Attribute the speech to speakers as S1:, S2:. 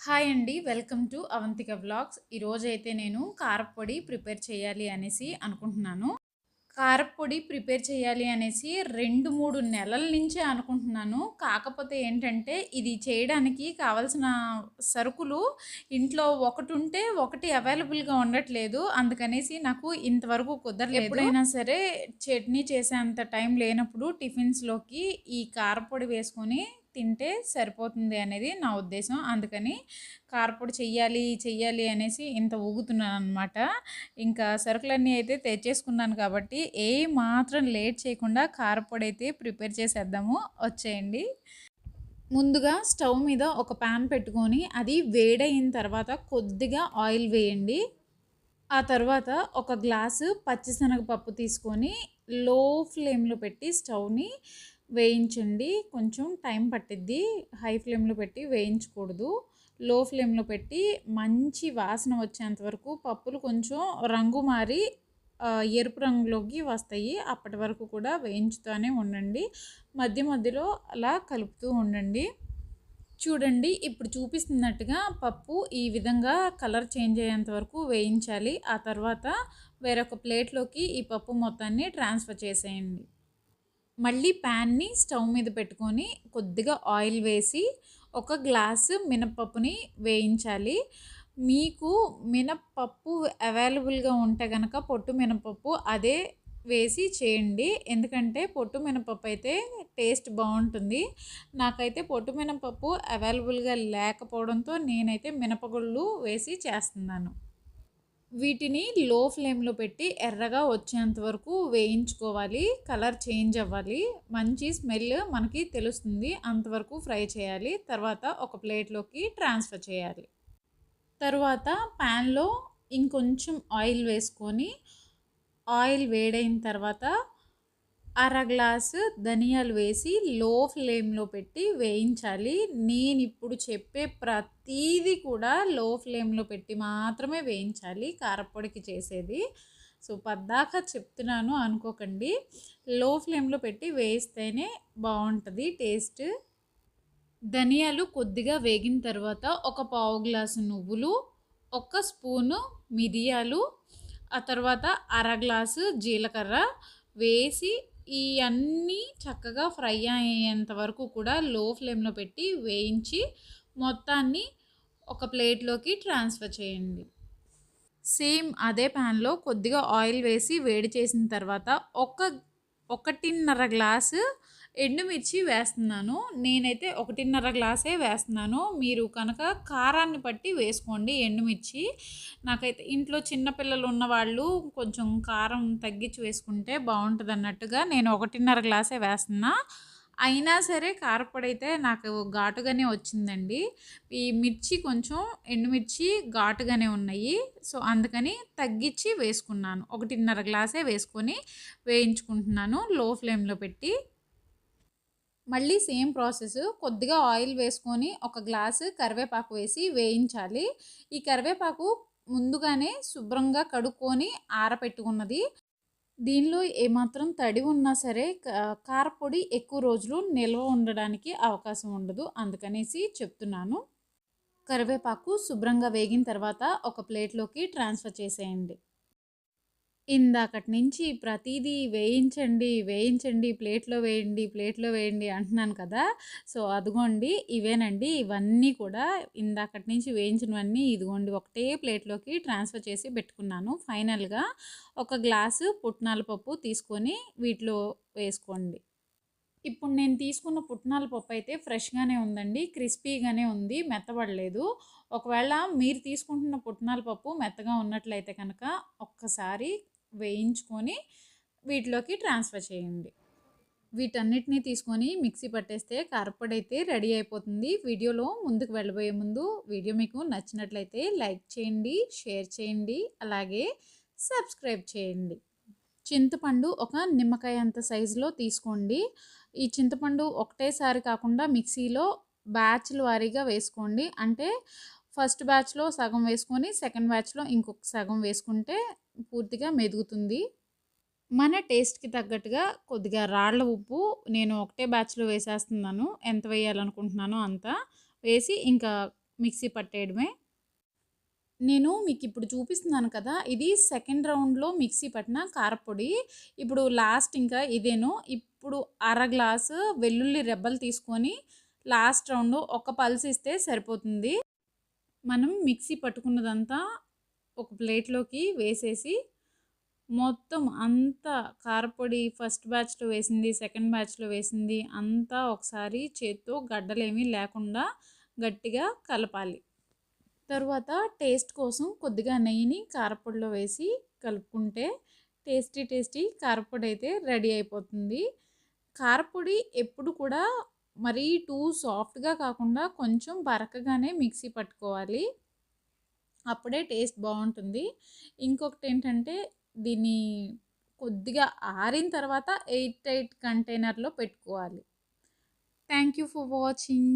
S1: Hi అండి. Welcome to Avantika vlogs. ఈరోజైతే నేను కారప్పొడి ప్రిపేర్ చేయాలి అనేసి అనుకుంటున్నాను. కారపొడి ప్రిపేర్ చేయాలి అనేసి రెండు మూడు నెలల నుంచే అనుకుంటున్నాను. కాకపోతే ఏంటంటే ఇది చేయడానికి కావలసిన సరుకులు ఇంట్లో ఒకటి ఉంటే ఒకటి అవైలబుల్గా ఉండట్లేదు. అందుకనేసి నాకు ఇంతవరకు కుదరలేదు. ఎప్పుడైనా సరే చట్నీ చేసేంత టైం లేనప్పుడు టిఫిన్స్లోకి ఈ కారపొడి వేసుకొని తింటే సరిపోతుంది అనేది నా ఉద్దేశం. అందుకని కారపొడి చెయ్యాలి చెయ్యాలి అనేసి ఇంత ఊగుతున్నాను అనమాట ఇంకా సరుకులన్నీ అయితే తెచ్చేసుకున్నాను కాబట్టి ఏ మాత్రం లేట్ చేయకుండా కారపొడి అయితే ప్రిపేర్ చేసేద్దాము. వచ్చేయండి. ముందుగా స్టవ్ మీద ఒక ప్యాన్ పెట్టుకొని అది వేడైన తర్వాత కొద్దిగా ఆయిల్ వేయండి. ఆ తర్వాత ఒక గ్లాసు పచ్చిశనగపప్పు తీసుకొని లో ఫ్లేమ్లో పెట్టి స్టవ్ని వేయించండి. కొంచెం టైం పట్టిద్ది. హై ఫ్లేమ్లో పెట్టి వేయించకూడదు. లో ఫ్లేమ్లో పెట్టి మంచి వాసన వచ్చేంత వరకు పప్పులు కొంచెం రంగు మారి ఎరుపు రంగులోకి వస్తాయి. అప్పటి వరకు కూడా వేయించుతూనే ఉండండి. మధ్య మధ్యలో అలా కలుపుతూ ఉండండి. చూడండి ఇప్పుడు చూపిస్తున్నట్టుగా పప్పు ఈ విధంగా కలర్ చేంజ్ అయ్యేంత వరకు వేయించాలి. ఆ తర్వాత వేరొక ప్లేట్లోకి ఈ పప్పు మొత్తాన్ని ట్రాన్స్ఫర్ చేసేయండి. మళ్ళీ ప్యాన్ని స్టవ్ మీద పెట్టుకొని కొద్దిగా ఆయిల్ వేసి ఒక గ్లాసు మినపప్పుని వేయించాలి. మీకు మినపప్పు అవైలబుల్గా ఉంటే కనుక పొట్టు మినపప్పు అదే వేసి చేయండి. ఎందుకంటే పొట్టు మినపప్పు అయితే టేస్ట్ బాగుంటుంది. నాకైతే పొట్టు మినపప్పు అవైలబుల్గా లేకపోవడంతో నేనైతే మినపగుళ్ళు వేసి చేస్తున్నాను. వీటిని లో ఫ్లేమ్లో పెట్టి ఎర్రగా వచ్చేంత వరకు వేయించుకోవాలి. కలర్ చేంజ్ అవ్వాలి. మంచి స్మెల్ మనకి తెలుస్తుంది. అంతవరకు ఫ్రై చేయాలి. తర్వాత ఒక ప్లేట్లోకి ట్రాన్స్ఫర్ చేయాలి. తర్వాత ప్యాన్లో ఇంకొంచెం ఆయిల్ వేసుకొని ఆయిల్ వేడైన తర్వాత అర గ్లాసు ధనియాలు వేసి లో ఫ్లేమ్లో పెట్టి వేయించాలి. నేను ఇప్పుడు చెప్పే ప్రతీది కూడా లో ఫ్లేమ్లో పెట్టి మాత్రమే వేయించాలి కారపొడికి చేసేది. సో పద్దాక చెప్తున్నాను అనుకోకండి. లో ఫ్లేమ్లో పెట్టి వేస్తేనే బాగుంటుంది టేస్ట్. ధనియాలు కొద్దిగా వేగిన తర్వాత ఒక పావు గ్లాసు నువ్వులు ఒక స్పూను మిరియాలు ఆ తర్వాత అర గ్లాసు జీలకర్ర వేసి ఈ అన్నీ చక్కగా ఫ్రై అయ్యేంత వరకు కూడా లో ఫ్లేమ్లో పెట్టి వేయించి మొత్తాన్ని ఒక ప్లేట్లోకి ట్రాన్స్ఫర్ చేయండి. సేమ్ అదే ప్యాన్లో కొద్దిగా ఆయిల్ వేసి వేడి చేసిన తర్వాత ఒక ఒకటిన్నర గ్లాసు ఎండుమిర్చి వేస్తున్నాను. నేనైతే ఒకటిన్నర గ్లాసే వేస్తున్నాను. మీరు కనుక కారాన్ని బట్టి వేసుకోండి ఎండుమిర్చి. నాకైతే ఇంట్లో చిన్నపిల్లలు ఉన్నవాళ్ళు కొంచెం కారం తగ్గించి వేసుకుంటే బాగుంటుంది అన్నట్టుగా నేను ఒకటిన్నర గ్లాసే వేస్తున్నా. అయినా సరే కారపొడైతే నాకు ఘాటుగానే వచ్చిందండి. ఈ మిర్చి కొంచెం ఎండుమిర్చి ఘాటుగానే ఉన్నాయి. సో అందుకని తగ్గించి వేసుకున్నాను. ఒకటిన్నర గ్లాసే వేసుకొని వేయించుకుంటున్నాను. లో ఫ్లేమ్లో పెట్టి మళ్ళీ సేమ్ ప్రాసెస్ కొద్దిగా ఆయిల్ వేసుకొని ఒక గ్లాసు కరివేపాకు వేసి వేయించాలి. ఈ కరివేపాకు ముందుగానే శుభ్రంగా కడుక్కొని ఆరపెట్టుకున్నది. దీనిలో ఏమాత్రం తడి ఉన్నా సరే కారపొడి ఎక్కువ రోజులు నిల్వ ఉండడానికి అవకాశం ఉండదు అందుకనేసి చెప్తున్నాను. కరివేపాకు శుభ్రంగా వేగిన తర్వాత ఒక ప్లేట్లోకి ట్రాన్స్ఫర్ చేసేయండి. ఇందాకటి నుంచి ప్రతిదీ వేయించండి వేయించండి ప్లేట్లో వేయండి ప్లేట్లో వేయండి అంటున్నాను కదా! సో అదిగోండి ఇవేనండి ఇవన్నీ కూడా ఇందాకటి నుంచి వేయించినవన్నీ ఇదిగోండి ఒకటే ప్లేట్లోకి ట్రాన్స్ఫర్ చేసి పెట్టుకున్నాను. ఫైనల్గా ఒక గ్లాసు పుట్నాల పప్పు తీసుకొని వీటిలో వేసుకోండి. ఇప్పుడు నేను తీసుకున్న పుట్నాల పప్పు అయితే ఫ్రెష్గానే ఉందండి క్రిస్పీగానే ఉంది మెత్తబడలేదు. ఒకవేళ మీరు తీసుకుంటున్న పుట్నాల పప్పు మెత్తగా ఉన్నట్లయితే కనుక ఒక్కసారి వేయించుకొని వీటిలోకి ట్రాన్స్ఫర్ చేయండి. వీటన్నిటిని తీసుకొని మిక్సీ పట్టేస్తే కారపొడి అయితే రెడీ అయిపోతుంది. వీడియోలో ముందుకు వెళ్ళబోయే ముందు వీడియో మీకు నచ్చినట్లయితే లైక్ చేయండి షేర్ చేయండి అలాగే సబ్స్క్రైబ్ చేయండి. చింతపండు ఒక నిమ్మకాయ అంత సైజులో తీసుకోండి. ఈ చింతపండు ఒకటేసారి కాకుండా మిక్సీలో బ్యాచ్ల వారీగా వేసుకోండి. అంటే ఫస్ట్ బ్యాచ్లో సగం వేసుకొని సెకండ్ బ్యాచ్లో ఇంకొక సగం వేసుకుంటే పూర్తిగా మెదుగుతుంది. మన టేస్ట్కి తగ్గట్టుగా కొద్దిగా రాళ్ళ ఉప్పు నేను ఒకటే బ్యాచ్లో వేసేస్తున్నాను. ఎంత వేయాలనుకుంటున్నానో అంత వేసి ఇంకా మిక్సీ పట్టేయడమే. నేను మీకు ఇప్పుడు చూపిస్తున్నాను కదా ఇది సెకండ్ రౌండ్లో మిక్సీ పట్టిన కారపొడి. ఇప్పుడు లాస్ట్ ఇంకా ఇదేను. ఇప్పుడు అర గ్లాసు వెల్లుల్లి రెబ్బలు తీసుకొని లాస్ట్ రౌండ్ ఒక పల్స్ ఇస్తే సరిపోతుంది. మనం మిక్సీ పట్టుకున్నదంతా ఒక ప్లేట్లోకి వేసేసి మొత్తం అంతా కారపొడి ఫస్ట్ బ్యాచ్లో వేసింది సెకండ్ బ్యాచ్లో వేసింది అంతా ఒకసారి చేత్తో గడ్డలేమీ లేకుండా గట్టిగా కలపాలి. తర్వాత టేస్ట్ కోసం కొద్దిగా నెయ్యిని కారపొడిలో వేసి కలుపుకుంటే టేస్టీ టేస్టీ కారపొడి అయితే రెడీ అయిపోతుంది. కారపొడి ఎప్పుడు కూడా మరీ టూ సాఫ్ట్గా కాకుండా కొంచెం బరకగానే మిక్సీ పట్టుకోవాలి. అప్పుడే టేస్ట్ బాగుంటుంది. ఇంకొకటి ఏంటంటే దీన్ని కొద్దిగా ఆరిన తర్వాత ఎయిట్ ఎయిట్ కంటైనర్లో పెట్టుకోవాలి. Thank you for watching.